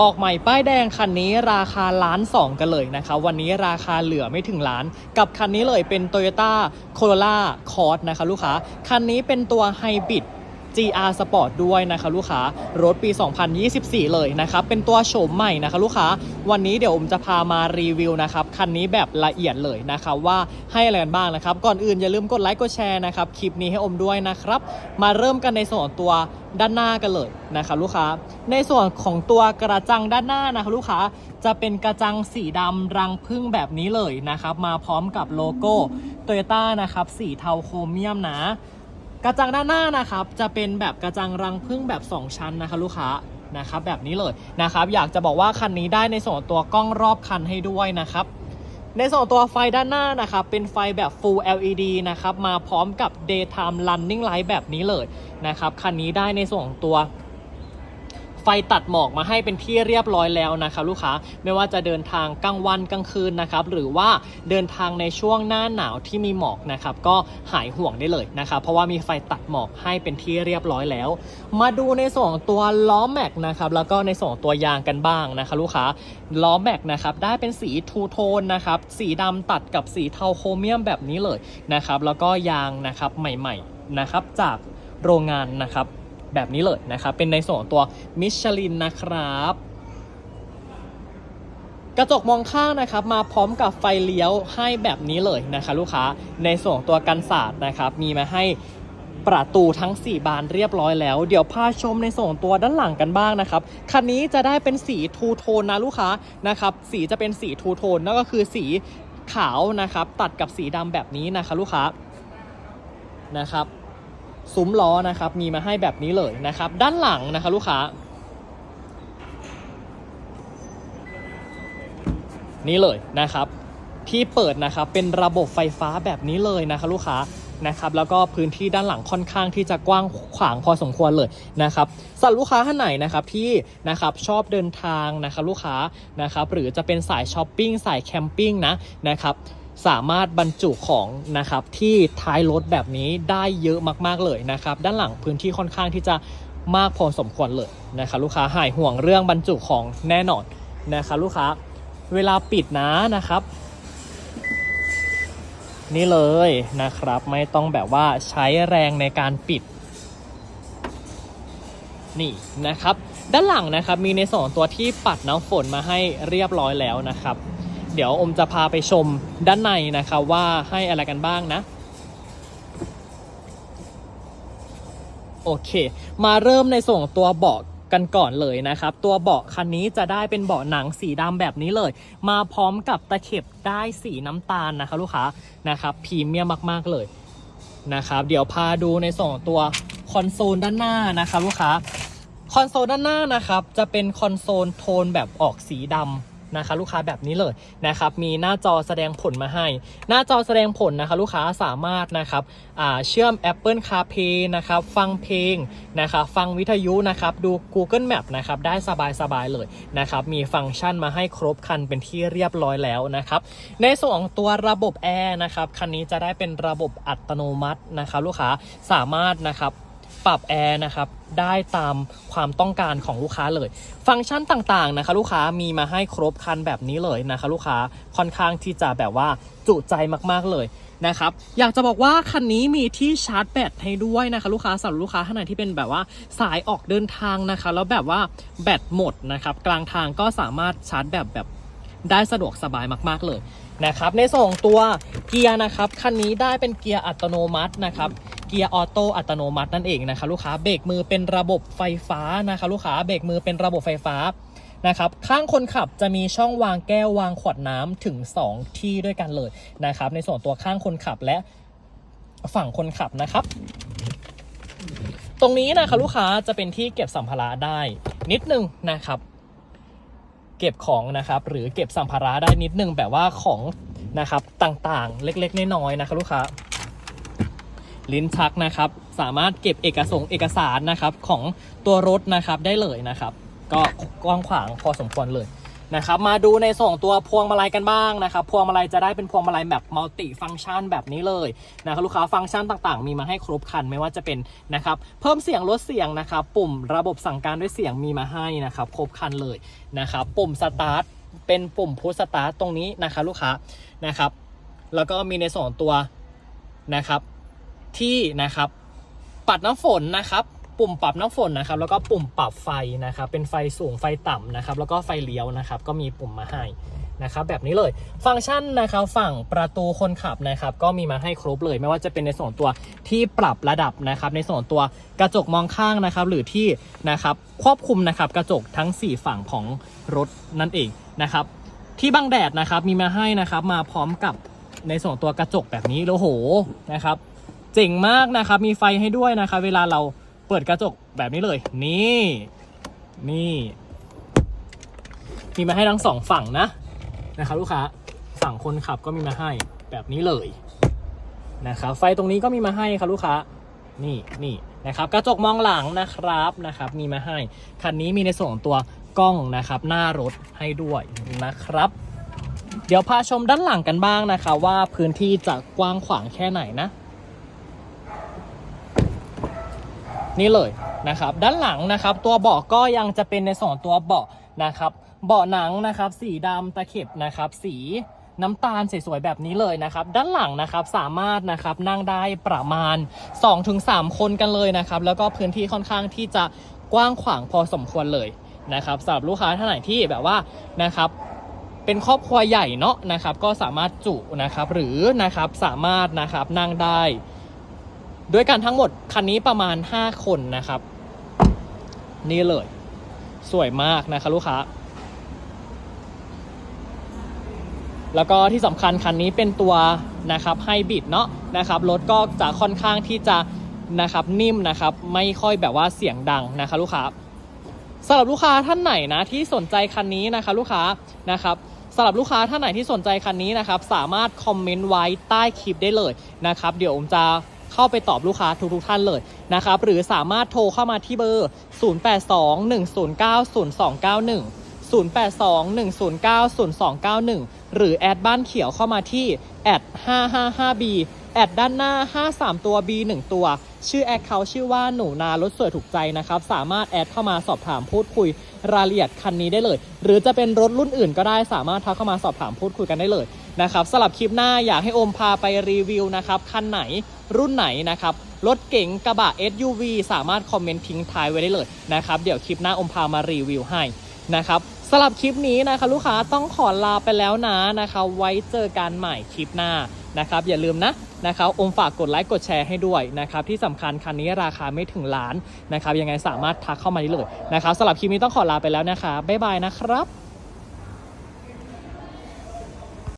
ออกใหม่ป้ายแดงคันนี้ราคาล้านสองกันเลยนะครับวันนี้ราคาเหลือไม่ถึงล้าน กับคันนี้เลยเป็น Toyota Corolla Cross นะคะลูกค้า คันนี้เป็นตัวไฮบริด GR Sport ด้วยนะคะลูกค้ารถปี 2024 เลยนะครับเป็นตัวโฉมใหม่นะคะลูกค้าวันนี้เดี๋ยวผมจะพามารีวิวนะครับคันนี้แบบละเอียดเลยนะครับว่าให้อะไรกันบ้างนะครับ ก่อนอื่นอย่าลืมกดไลค์กดแชร์นะครับคลิปนี้ให้อมด้วยนะครับ มาเริ่มกันในส่วนตัวด้านหน้ากันเลยนะครับลูกค้า ในส่วนของตัวกระจังด้านหน้านะคะลูกค้าจะเป็นกระจังสีดำรังพึ่งแบบนี้เลยนะครับ มาพร้อมกับโลโก้ Toyota นะครับสีเทาโครเมียมนะ กระจังด้านหน้านะครับจะเป็นแบบกระจังรังพึ่งแบบ 2 ชั้นนะคะลูกค้านะครับแบบนี้เลยนะครับอยากจะบอกว่าคันนี้ได้ในส่วนตัวกล้องรอบคันให้ด้วยนะครับในส่วนตัวไฟด้านหน้านะครับเป็นไฟแบบ Full LED นะครับมาพร้อมกับ Daytime Running Light แบบนี้เลยนะครับคันนี้ได้ในส่วนตัว ไฟตัดหมอกมาให้เป็นที่เรียบร้อยแล้วนะครับลูกค้าไม่ว่าจะเดินทางกลางวันกลางคืนนะครับหรือว่าเดินทางในช่วงหน้าหนาวที่มีหมอกนะครับก็หายห่วงได้เลยนะครับเพราะว่ามีไฟตัดหมอกให้เป็นที่เรียบร้อยแล้ว มาดูในส่วนของตัวล้อแม็กนะครับแล้วก็ในส่วนของตัวยางกันบ้างนะคะลูกค้าล้อแม็กนะครับได้เป็นสีทูโทนนะครับสีดำตัดกับสีเทาโครเมียมแบบนี้เลยนะครับแล้วก็ยางนะครับใหม่ๆนะครับจากโรงงานนะครับ แบบนี้เลยนะครับ เป็นในส่วนของตัวมิชลินนะครับกระจกมองข้างนะครับมาพร้อมกับไฟเลี้ยวให้แบบนี้เลยนะคะลูกค้าในส่วนของตัวกันศาสตร์นะครับมีมาให้ประตูทั้ง 4 บานเรียบร้อยแล้ว เดี๋ยวพาชมในส่วนของตัวด้านหลังกันบ้างนะครับคันนี้จะได้เป็นสีทูโทนนะลูกค้านะครับสีจะเป็นสีทูโทนนั่นก็คือสีขาวนะครับตัดกับสีดำแบบนี้นะคะลูกค้านะครับ ซุ้มล้อนะครับมีมาให้แบบนี้เลยนะครับ ด้านหลังนะคะลูกค้า นี่เลยนะครับ ที่เปิดนะครับเป็นระบบไฟฟ้าแบบนี้เลยนะคะลูกค้านะครับแล้วก็พื้นที่ด้านหลังค่อนข้างที่จะกว้างขวางพอสมควรเลยนะครับสำหรับลูกค้าท่านไหนนะครับที่นะครับชอบเดินทางนะครับลูกค้านะครับหรือจะเป็นสายช้อปปิ้งสายแคมปิ้งนะนะครับ สามารถบรรจุของนะครับที่ท้ายรถแบบนี้ได้เยอะมากๆเลยนะครับ ด้านหลังพื้นที่ค่อนข้างที่จะมากพอสมควรเลยนะครับลูกค้าหายห่วงเรื่องบรรจุของแน่นอนนะครับลูกค้าเวลาปิดนะนะครับ นี่เลยนะครับไม่ต้องแบบว่าใช้แรงในการปิดนี่นะครับ ด้านหลังนะครับมีในส่วนของตัวที่ปัดน้ำฝนมาให้เรียบร้อยแล้วนะครับ เดี๋ยวอมจะพาไปชมด้านในนะครับว่าให้อะไรกันบ้างนะ โอเค มาเริ่มในส่วนของตัวเบาะกันก่อนเลยนะครับ ตัวเบาะคันนี้จะได้เป็นเบาะหนังสีดำแบบนี้เลย มาพร้อมกับตะเข็บได้สีน้ำตาลนะคะลูกค้านะครับพรีเมียมมากๆเลยนะครับเดี๋ยวพาดูในส่วนของตัวคอนโซลด้านหน้านะครับลูกค้าคอนโซลด้านหน้านะครับจะเป็นคอนโซลโทนแบบออกสีดำ นะคะลูกค้าแบบนี้เลยนะครับมีหน้าจอแสดงผลมาให้ หน้าจอแสดงผลนะคะลูกค้าสามารถนะครับเชื่อม Apple CarPlay นะครับฟังเพลงนะครับฟังวิทยุนะครับดู Google Map นะครับได้สบายๆเลยนะครับมีฟังก์ชันมาให้ครบคันเป็นที่เรียบร้อยแล้วนะครับในส่วนของตัวระบบแอร์นะครับคันนี้จะได้เป็นระบบอัตโนมัตินะครับลูกค้าสามารถนะครับ ปรับแอร์นะครับได้ตามความต้องการของลูกค้าเลย ฟังก์ชันต่างๆนะคะลูกค้ามีมาให้ครบคันแบบนี้เลยนะคะลูกค้าค่อนข้างที่จะแบบว่าจุใจมากๆเลยนะครับอยากจะบอกว่าคันนี้มีที่ชาร์จแบตให้ด้วยนะคะลูกค้าสำหรับลูกค้าท่านไหนที่เป็นแบบว่าสายออกเดินทางนะคะ แล้วแบบว่าแบตหมดนะครับกลางทางก็สามารถชาร์จแบบแบบได้สะดวกสบายมากๆเลยนะครับในส่วนของตัวเกียร์นะครับคันนี้ได้เป็นเกียร์อัตโนมัตินะครับ เกียร์ออโต้อัตโนมัตินั่นเองนะคะลูกค้าเบรกมือเป็นระบบไฟฟ้านะคะลูกค้าเบรกมือเป็นระบบไฟฟ้านะครับข้างคนขับจะมีช่องวางแก้ววางขวดน้ำถึง 2 ที่ด้วยกันเลยนะครับ ในส่วนตัวข้างคนขับและฝั่งคนขับนะครับ ตรงนี้นะคะลูกค้าจะเป็นที่เก็บสัมภาระได้นิดนึงนะครับ เก็บของนะครับหรือเก็บสัมภาระได้นิดนึงแบบว่าของนะครับต่างๆ เล็กๆน้อยๆนะคะลูกค้า ลิ้นชักนะครับ สามารถเก็บเอกสงเอกสารนะครับของตัวรถนะครับได้เลยนะครับ ก็กว้างขวางพอสมควรเลยนะครับ มาดูในส่วนของตัวพวงมาลัยกันบ้างนะครับ พวงมาลัยจะได้เป็นพวงมาลัยแบบมัลติฟังก์ชันแบบนี้เลยนะครับลูกค้าฟังก์ชันต่างๆ มีมาให้ครบครันไม่ว่าจะเป็นนะครับ เพิ่มเสียงลดเสียงนะครับ ปุ่มระบบสั่งการด้วยเสียงมีมาให้นะครับ ครบครันเลยนะครับ ปุ่มสตาร์ทเป็นปุ่มพุชสตาร์ทตรงนี้นะครับลูกค้านะครับ แล้วก็มีในส่วนของตัวนะครับ ที่นะครับ ปัดน้ำฝนนะครับ ปุ่มปรับน้ำฝนนะครับ แล้วก็ปุ่มปรับไฟนะครับ เป็นไฟสูงไฟต่ำนะครับ แล้วก็ไฟเลี้ยวนะครับ ก็มีปุ่มมาให้นะครับแบบนี้เลยฟังก์ชันนะครับฝั่งประตูคนขับนะครับก็มีมาให้ครบเลย ไม่ว่าจะเป็นในส่วนตัวที่ปรับระดับนะครับในส่วนตัวกระจกมองข้างนะครับ หรือที่นะครับควบคุมนะครับกระจกทั้ง 4 ฝั่งของรถนั่นเองนะครับที่บังแดดนะครับมีมาให้นะครับมาพร้อมกับในส่วนตัวกระจกแบบนี้โอ้โหนะครับ เจ๋งมากนะครับ มีไฟให้ด้วยนะครับเวลาเราเปิดกระจกแบบนี้เลย นี่ นี่ มีมาให้ทั้งสองฝั่งนะนะครับลูกค้าฝั่งคนขับก็มีมาให้แบบนี้เลยนะครับไฟตรงนี้ก็มีมาให้ครับลูกค้านี่นี่นะครับกระจกมองหลังนะครับนะครับ มีมาให้คันนี้มีในส่วนของตัวกล้องนะครับหน้ารถให้ด้วยนะครับ เดี๋ยวพาชมด้านหลังกันบ้างนะคะ ว่าพื้นที่จะกว้างขวางแค่ไหนนะ นี่เลยนะครับด้านหลังนะครับตัวเบาะก็ยังจะเป็นในส่วนของตัวเบาะนะครับเบาะหนังนะครับสีดำตะเข็บนะครับสีน้ำตาลสวยๆแบบนี้เลยนะครับ ด้านหลังนะครับสามารถนะครับนั่งได้ประมาณ 2-3 คนกันเลยนะครับ แล้วก็พื้นที่ค่อนข้างที่จะกว้างขวางพอสมควรเลยนะครับสำหรับลูกค้าท่านไหนที่แบบว่านะครับเป็นครอบครัวใหญ่เนาะนะครับ ก็สามารถจุนะครับหรือนะครับสามารถนะครับนั่งได้ ด้วยกันทั้งหมดคันนี้ประมาณ 5 คนนะครับ นี่เลย สวยมากนะครับลูกค้า แล้วก็ที่สำคัญคันนี้เป็นตัวนะครับไฮบริดเนาะนะครับรถก็จะค่อนข้างที่จะนะครับนิ่มนะครับไม่ค่อยแบบว่าเสียงดังนะคะลูกค้าสำหรับลูกค้าท่านไหนนะที่สนใจคันนี้นะคะลูกค้านะครับสำหรับลูกค้าท่านไหนที่สนใจคันนี้นะครับ สามารถคอมเมนต์ไว้ใต้คลิปได้เลยนะครับ เดี๋ยวผมจะ เข้าไปตอบลูกค้าทุกๆท่านเลยนะครับ หรือสามารถโทรเข้ามาที่เบอร์ 0821090291 0821090291 หรือแอดบ้านเขียวเข้ามาที่แอด 555B แอดด้านหน้า 53 ตัว B 1ตัว ชื่อแอดเขาชื่อว่าหนูนารถสวยถูกใจนะครับ สามารถแอดเข้ามาสอบถามพูดคุยรายละเอียดคันนี้ได้เลย หรือจะเป็นรถรุ่นอื่นก็ได้สามารถทักเข้ามาสอบถามพูดคุยกันได้เลยนะครับสำหรับคลิปหน้าอยากให้โอมพาไปรีวิวนะครับคันไหนรุ่นไหนนะครับรถเก๋งกระบะ SUV สามารถคอมเมนต์ทิ้งท้ายไว้ได้เลยนะครับเดี๋ยวคลิปหน้าอมพามารีวิวให้นะครับ สำหรับคลิปนี้นะคะ ลูกค้าต้องขอลาไปแล้วนะนะคะ ไว้เจอกันใหม่คลิปหน้านะครับ อย่าลืมนะนะครับอมฝากกดไลค์กดแชร์ให้ด้วยนะครับที่สำคัญคันนี้ราคาไม่ถึงล้านนะครับยังไงสามารถทักเข้ามาได้เลยนะครับสำหรับคลิปนี้ต้องขอลาไปแล้วนะคะบ๊ายบายนะครับ